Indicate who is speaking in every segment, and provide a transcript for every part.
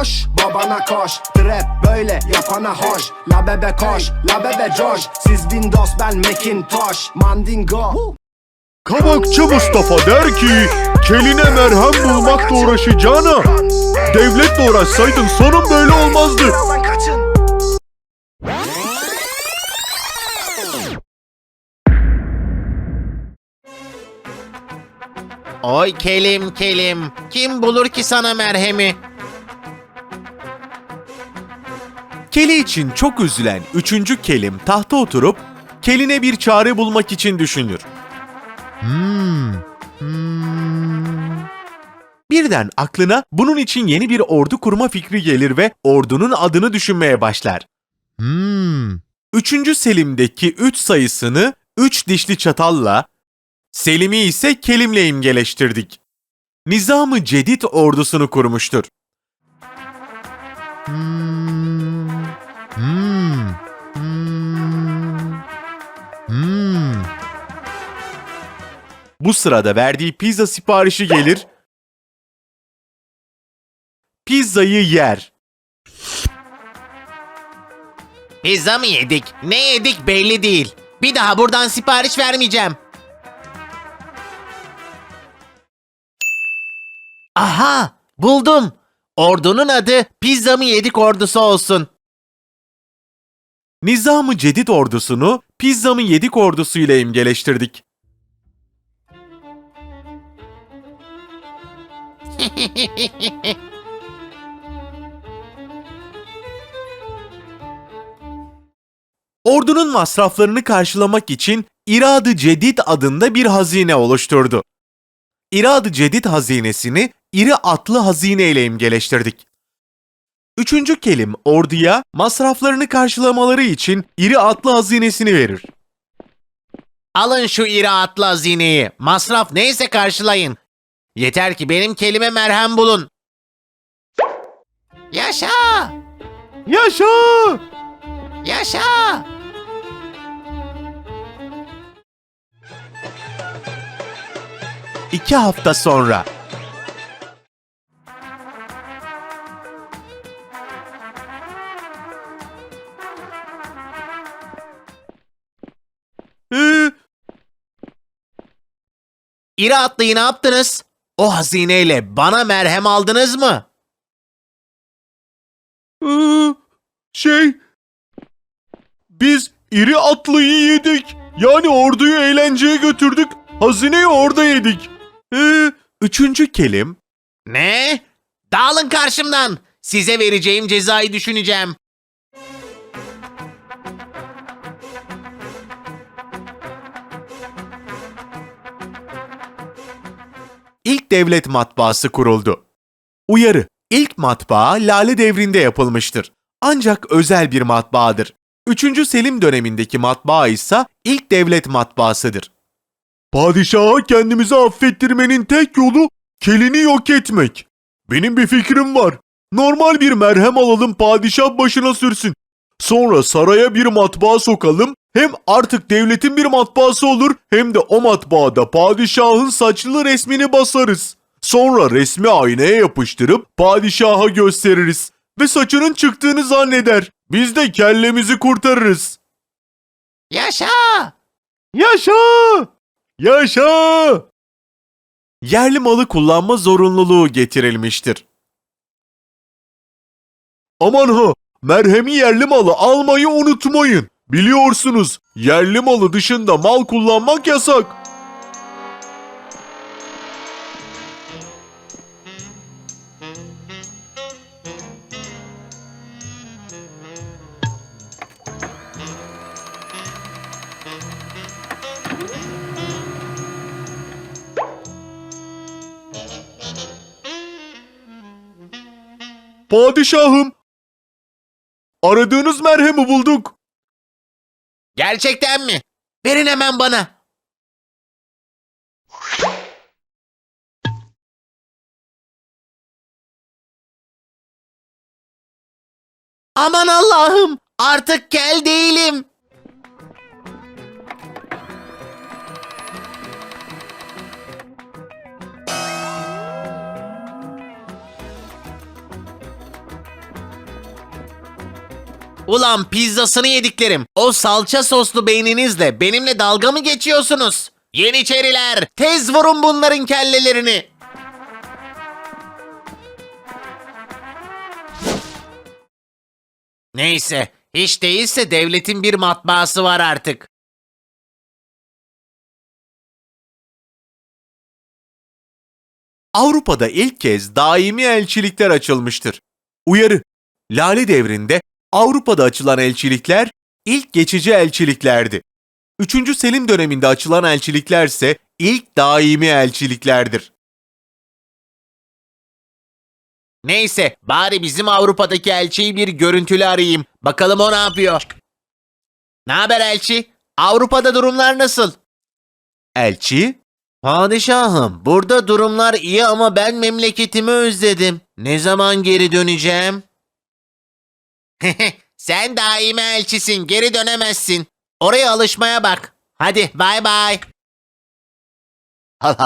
Speaker 1: boş babana koş Trap böyle yapana hoş La bebe koş la bebe coş Siz Windows ben Macintosh Mandingo
Speaker 2: Kabakçı Mustafa der ki, keline merhem bulmakla uğraşacağına, devletle uğraşsaydın sonun böyle olmazdı.
Speaker 3: Oy kelim kelim. Kim bulur ki sana merhemi?
Speaker 2: Keli için çok üzülen üçüncü kelim tahta oturup, keline bir çare bulmak için düşünür. Hmm, hmm. Birden aklına bunun için yeni bir ordu kurma fikri gelir ve ordunun adını düşünmeye başlar. Hmm. Üçüncü Selim'deki üç sayısını üç dişli çatalla, Selim'i ise kelimle imgeleştirdik. Nizamı Cedid ordusunu kurmuştur. Hmm. Hmm. Hmm. Hmm. Bu sırada verdiği pizza siparişi gelir. Pizzayı yer.
Speaker 3: Pizza mı yedik? Ne yedik belli değil. Bir daha buradan sipariş vermeyeceğim. Aha! Buldum. Ordunun adı Pizza mı yedik ordusu olsun.
Speaker 2: Nizamı Cedid ordusunu pizzamı yedik ordusu ile imgeleştirdik. Ordunun masraflarını karşılamak için İrad-ı Cedid adında bir hazine oluşturdu. İrad-ı Cedid hazinesini iri atlı hazine ile imgeleştirdik. Üçüncü kelim orduya masraflarını karşılamaları için iri atlı hazinesini verir.
Speaker 3: Alın şu iri atlı hazineyi. Masraf neyse karşılayın. Yeter ki benim kelime merhem bulun. Yaşa!
Speaker 2: Yaşa!
Speaker 3: Yaşa!
Speaker 2: İki hafta sonra. Ee,
Speaker 3: İri atlıyı ne yaptınız? O hazineyle bana merhem aldınız mı?
Speaker 2: ee, şey... Biz iri atlıyı yedik. Yani orduyu eğlenceye götürdük. Hazineyi orada yedik. Ee, üçüncü kelim
Speaker 3: Ne? Dağılın karşımdan. Size vereceğim cezayı düşüneceğim.
Speaker 2: Devlet matbaası kuruldu. Uyarı: İlk matbaa Lale devrinde yapılmıştır. Ancak özel bir matbaadır. 3. Selim dönemindeki matbaa ise ilk devlet matbaasıdır. Padişaha kendimizi affettirmenin tek yolu kelini yok etmek. Benim bir fikrim var. Normal bir merhem alalım padişah başına sürsün. Sonra saraya bir matbaa sokalım. Hem artık devletin bir matbaası olur hem de o matbaada padişahın saçlı resmini basarız. Sonra resmi aynaya yapıştırıp padişaha gösteririz. Ve saçının çıktığını zanneder. Biz de kellemizi kurtarırız.
Speaker 3: Yaşa!
Speaker 2: Yaşa! Yaşa! Yerli malı kullanma zorunluluğu getirilmiştir. Aman ha! Merhemi yerli malı almayı unutmayın. Biliyorsunuz yerli malı dışında mal kullanmak yasak. Padişahım! Aradığınız merhemi bulduk.
Speaker 3: Gerçekten mi? Verin hemen bana. Aman Allah'ım! Artık kel değilim. Ulan pizzasını yediklerim. O salça soslu beyninizle benimle dalga mı geçiyorsunuz? Yeniçeriler tez vurun bunların kellelerini. Neyse hiç değilse devletin bir matbaası var artık.
Speaker 2: Avrupa'da ilk kez daimi elçilikler açılmıştır. Uyarı: Lale devrinde Avrupa'da açılan elçilikler ilk geçici elçiliklerdi. 3. Selim döneminde açılan elçilikler ise ilk daimi elçiliklerdir.
Speaker 3: Neyse bari bizim Avrupa'daki elçiyi bir görüntülü arayayım. Bakalım o ne yapıyor. Ne haber elçi? Avrupa'da durumlar nasıl?
Speaker 2: Elçi,
Speaker 3: Padişahım, burada durumlar iyi ama ben memleketimi özledim. Ne zaman geri döneceğim? Sen daimi elçisin, geri dönemezsin. Oraya alışmaya bak. Hadi bay bay.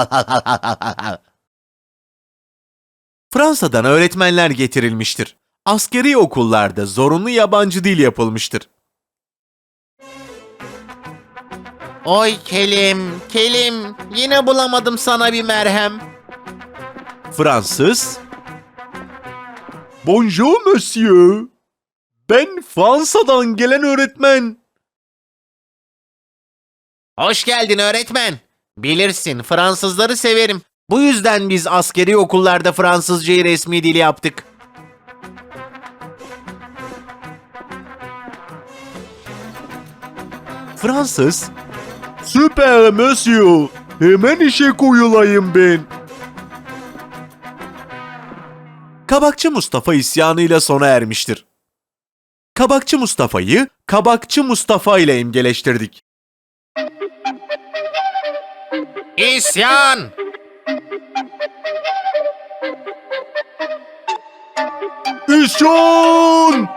Speaker 2: Fransa'dan öğretmenler getirilmiştir. Askeri okullarda zorunlu yabancı dil yapılmıştır.
Speaker 3: Oy Kelim, Kelim. Yine bulamadım sana bir merhem.
Speaker 2: Fransız Bonjour monsieur. Ben Fransa'dan gelen öğretmen.
Speaker 3: Hoş geldin öğretmen. Bilirsin Fransızları severim. Bu yüzden biz askeri okullarda Fransızcayı resmi dili yaptık.
Speaker 2: Fransız Süper monsieur. Hemen işe koyulayım ben. Kabakçı Mustafa isyanıyla sona ermiştir. Kabakçı Mustafa'yı Kabakçı Mustafa ile imgeleştirdik.
Speaker 3: İsyan!
Speaker 2: İsyan!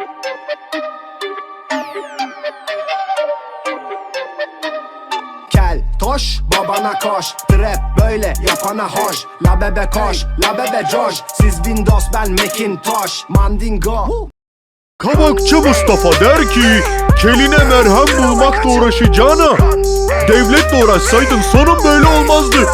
Speaker 1: Kel toş babana koş Trap böyle yapana hoş La bebe koş la bebe coş Siz Windows ben Macintosh Mandingo
Speaker 2: Kabakçı Mustafa der ki, keline merhem bulmakla uğraşacağına, devletle uğraşsaydın sonun böyle olmazdı.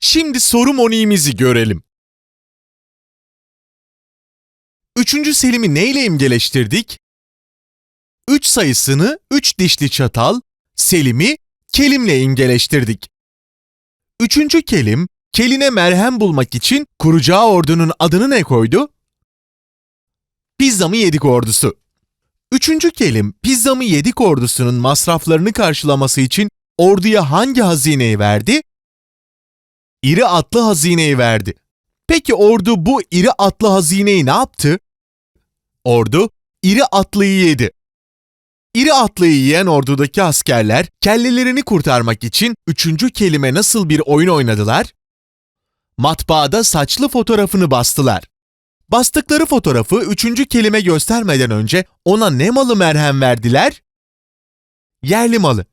Speaker 2: Şimdi soru moniğimizi görelim. Üçüncü Selim'i neyle imgeleştirdik? Üç sayısını üç dişli çatal, Selim'i kelimle imgeleştirdik. Üçüncü kelim, keline merhem bulmak için kuracağı ordunun adını ne koydu? Pizzamı yedik ordusu. Üçüncü kelim, pizzamı yedik ordusunun masraflarını karşılaması için orduya hangi hazineyi verdi? iri atlı hazineyi verdi. Peki ordu bu iri atlı hazineyi ne yaptı? Ordu iri atlıyı yedi. İri atlıyı yiyen ordudaki askerler kellelerini kurtarmak için üçüncü kelime nasıl bir oyun oynadılar? Matbaada saçlı fotoğrafını bastılar. Bastıkları fotoğrafı üçüncü kelime göstermeden önce ona ne malı merhem verdiler? Yerli malı.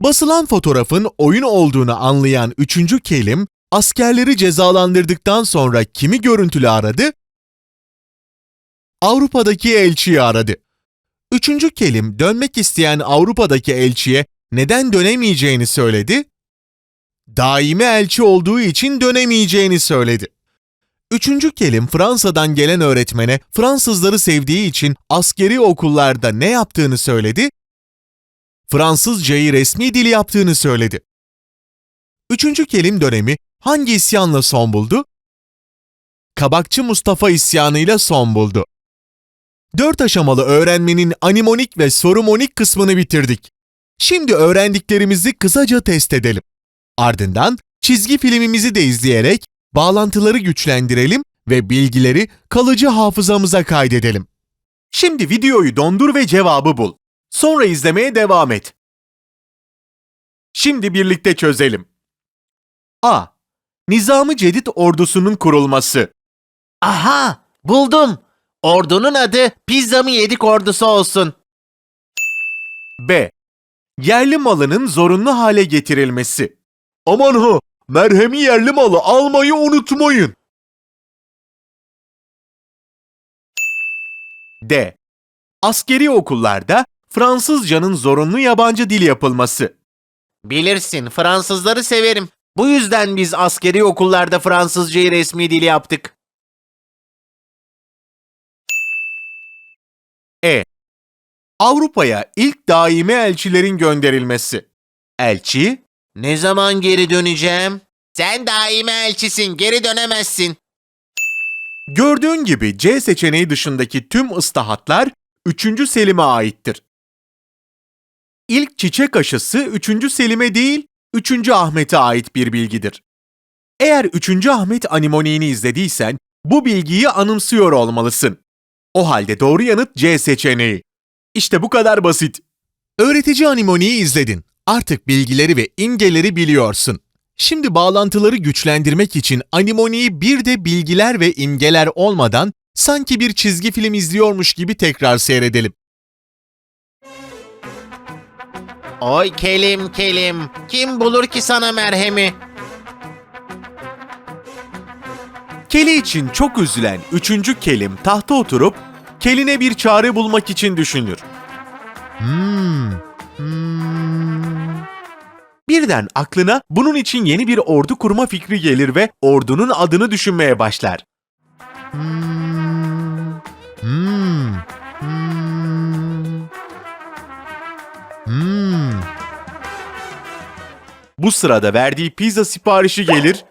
Speaker 2: Basılan fotoğrafın oyun olduğunu anlayan üçüncü kelim, askerleri cezalandırdıktan sonra kimi görüntülü aradı? Avrupa'daki elçiyi aradı. Üçüncü kelim dönmek isteyen Avrupa'daki elçiye neden dönemeyeceğini söyledi? Daimi elçi olduğu için dönemeyeceğini söyledi. Üçüncü kelim Fransa'dan gelen öğretmene Fransızları sevdiği için askeri okullarda ne yaptığını söyledi? Fransızcayı resmi dil yaptığını söyledi. Üçüncü kelim dönemi hangi isyanla son buldu? Kabakçı Mustafa isyanıyla son buldu. Dört aşamalı öğrenmenin animonik ve sorumonik kısmını bitirdik. Şimdi öğrendiklerimizi kısaca test edelim. Ardından çizgi filmimizi de izleyerek bağlantıları güçlendirelim ve bilgileri kalıcı hafızamıza kaydedelim. Şimdi videoyu dondur ve cevabı bul. Sonra izlemeye devam et. Şimdi birlikte çözelim. A. Nizam-ı Cedid ordusunun kurulması.
Speaker 3: Aha! Buldum. Ordunun adı Pizzamı Yedik Ordusu olsun.
Speaker 2: B. Yerli malının zorunlu hale getirilmesi. Aman ha, merhemi yerli malı almayı unutmayın. D. Askeri okullarda Fransızcanın zorunlu yabancı dil yapılması.
Speaker 3: Bilirsin Fransızları severim. Bu yüzden biz askeri okullarda Fransızcayı resmi dil yaptık.
Speaker 2: Avrupa'ya ilk daimi elçilerin gönderilmesi. Elçi,
Speaker 3: Ne zaman geri döneceğim? Sen daimi elçisin, geri dönemezsin.
Speaker 2: gördüğün gibi C seçeneği dışındaki tüm ıslahatlar 3. Selim'e aittir. İlk çiçek aşısı 3. Selim'e değil, 3. Ahmet'e ait bir bilgidir. Eğer 3. Ahmet animoniğini izlediysen bu bilgiyi anımsıyor olmalısın. O halde doğru yanıt C seçeneği. İşte bu kadar basit. Öğretici animoniyi izledin. Artık bilgileri ve imgeleri biliyorsun. Şimdi bağlantıları güçlendirmek için animoniyi bir de bilgiler ve imgeler olmadan sanki bir çizgi film izliyormuş gibi tekrar seyredelim.
Speaker 3: Oy kelim kelim, kim bulur ki sana merhemi?
Speaker 2: Keli için çok üzülen üçüncü Kelim tahta oturup Keline bir çare bulmak için düşünür. Hmm, hmm. Birden aklına bunun için yeni bir ordu kurma fikri gelir ve ordunun adını düşünmeye başlar. Hmm, hmm, hmm, hmm. Bu sırada verdiği pizza siparişi gelir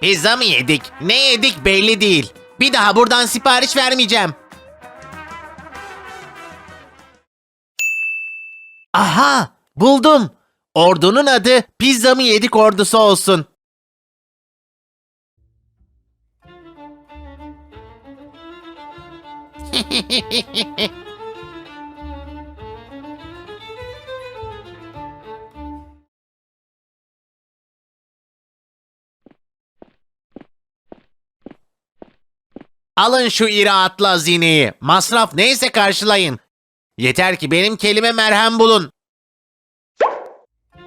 Speaker 3: Pizza mı yedik? Ne yedik belli değil. Bir daha buradan sipariş vermeyeceğim. Aha! Buldum. Ordunun adı Pizza mı yedik ordusu olsun. Alın şu iri atlı hazineyi. Masraf neyse karşılayın. Yeter ki benim kelime merhem bulun.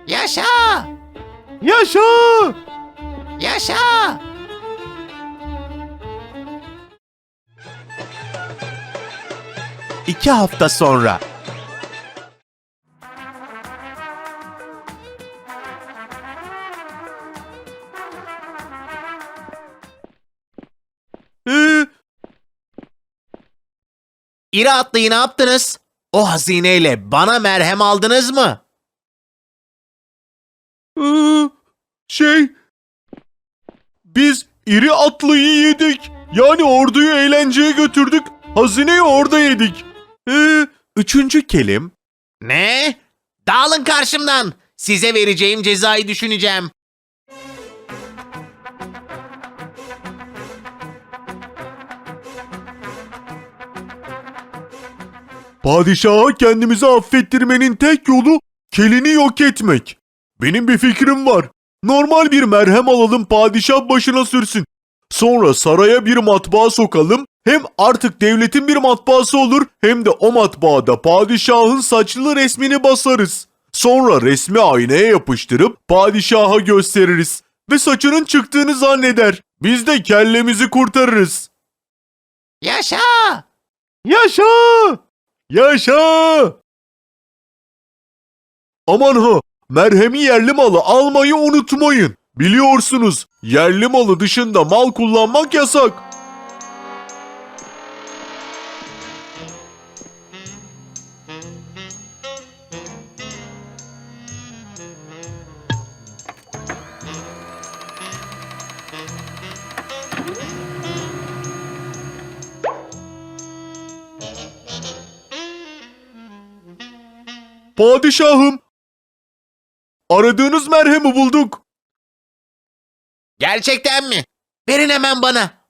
Speaker 3: Yaşa!
Speaker 2: Yaşa!
Speaker 3: Yaşa!
Speaker 2: İki hafta sonra.
Speaker 3: İri atlıyı ne yaptınız? O hazineyle bana merhem aldınız mı?
Speaker 2: ee, şey... Biz iri atlıyı yedik. Yani orduyu eğlenceye götürdük. Hazineyi orada yedik. Ee, üçüncü kelim.
Speaker 3: Ne? Dağılın karşımdan. Size vereceğim cezayı düşüneceğim.
Speaker 2: Padişaha kendimizi affettirmenin tek yolu kelini yok etmek. Benim bir fikrim var. Normal bir merhem alalım padişah başına sürsün. Sonra saraya bir matbaa sokalım. Hem artık devletin bir matbaası olur hem de o matbaada padişahın saçlı resmini basarız. Sonra resmi aynaya yapıştırıp padişaha gösteririz. Ve saçının çıktığını zanneder. Biz de kellemizi kurtarırız.
Speaker 3: Yaşa!
Speaker 2: Yaşa! Yaşa! Aman ha! Merhemi yerli malı almayı unutmayın. Biliyorsunuz yerli malı dışında mal kullanmak yasak. Padişahım! Aradığınız merhemi bulduk.
Speaker 3: Gerçekten mi? Verin hemen bana.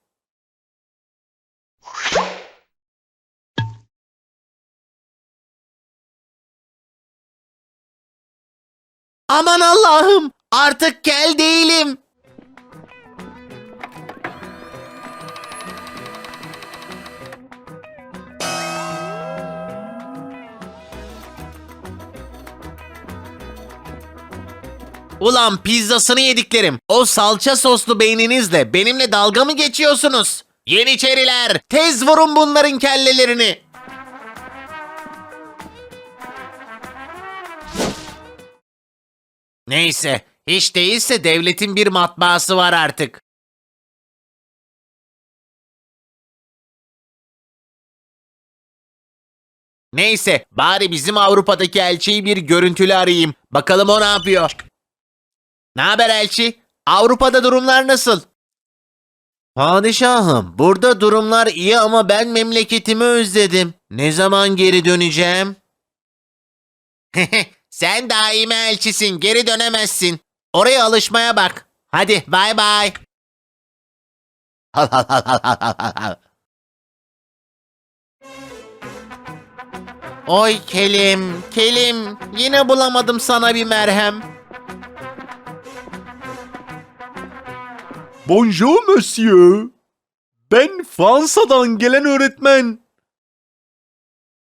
Speaker 3: Aman Allah'ım! Artık kel değilim. Ulan pizzasını yediklerim. O salça soslu beyninizle benimle dalga mı geçiyorsunuz? Yeniçeriler tez vurun bunların kellelerini. Neyse hiç değilse devletin bir matbaası var artık. Neyse bari bizim Avrupa'daki elçiyi bir görüntülü arayayım. Bakalım o ne yapıyor. Ne haber elçi? Avrupa'da durumlar nasıl? Padişahım, burada durumlar iyi ama ben memleketimi özledim. Ne zaman geri döneceğim? Sen daimi elçisin, geri dönemezsin. Oraya alışmaya bak. Hadi bay bay. Oy Kelim, Kelim, yine bulamadım sana bir merhem.
Speaker 2: Bonjour monsieur. Ben Fransa'dan gelen öğretmen.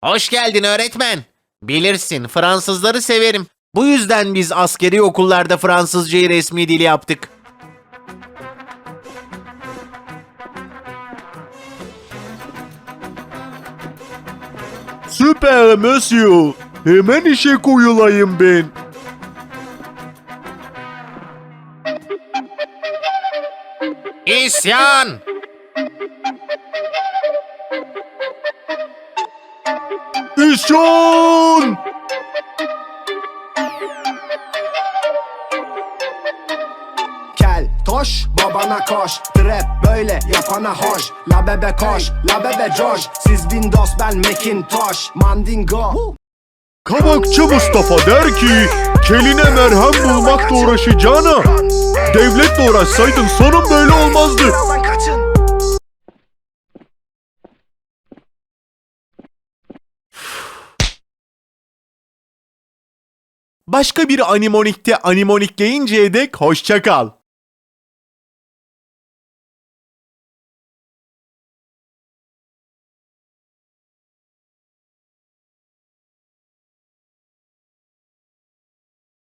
Speaker 3: Hoş geldin öğretmen. Bilirsin Fransızları severim. Bu yüzden biz askeri okullarda Fransızcayı resmi dili yaptık.
Speaker 2: Süper monsieur. Hemen işe koyulayım ben.
Speaker 3: İsyan!
Speaker 2: İsyan!
Speaker 1: Kel toş babana koş. Trap böyle yapana hoş. La bebe koş la bebe coş. Siz Windows ben Macintosh. Mandingo.
Speaker 2: Kabakçı Mustafa der ki, keline merhem bulmakla uğraşacağına, devletle uğraşsaydın sonun böyle olmazdı. Başka bir animonikte animonikleyince dek hoşça kal.